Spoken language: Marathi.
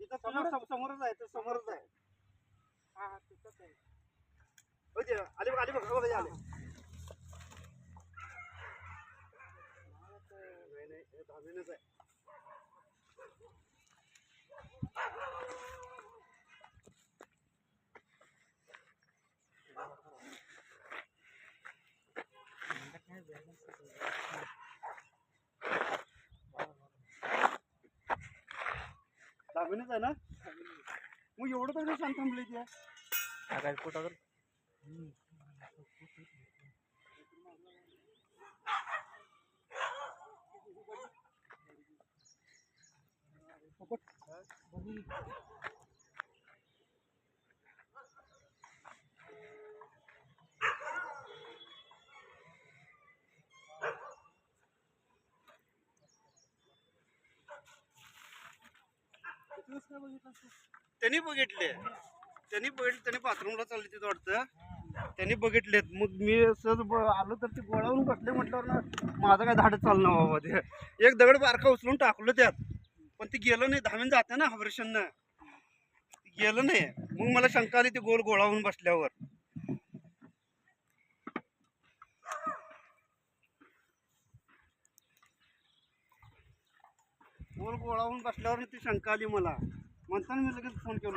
इथं समोर सम- समोरच आहे इथं समोरच आहे हो ते, आले बघ आले बघ हो, बघ, आले. नाही, नाही, हे दहावीनंच आहे दहावीनंच आहे ना? मग एवढं तर शांत थांबले ते? त्यांनी बघितले. त्यांनी बघितले त्यांनी बाथरूमला चालले तिथं वाटतं. त्यांनी बघितलेत. मग मी सहज ब- आलो तर ते गोळावून बसले म्हटल्यावर ना माझं काय धाडच चाललं बाबा ते. एक दगड बारका उचलून टाकलं त्यात. पण ते गेलं नाही. धामीन जाते ना ऑपरेशननं गेलं नाही. मग मला शंका आली ते गोल गोळावून बसल्यावर. गोल गोळावून बसल्यावर ती शंका आली मला. म्हणताना मी लगेच फोन केला.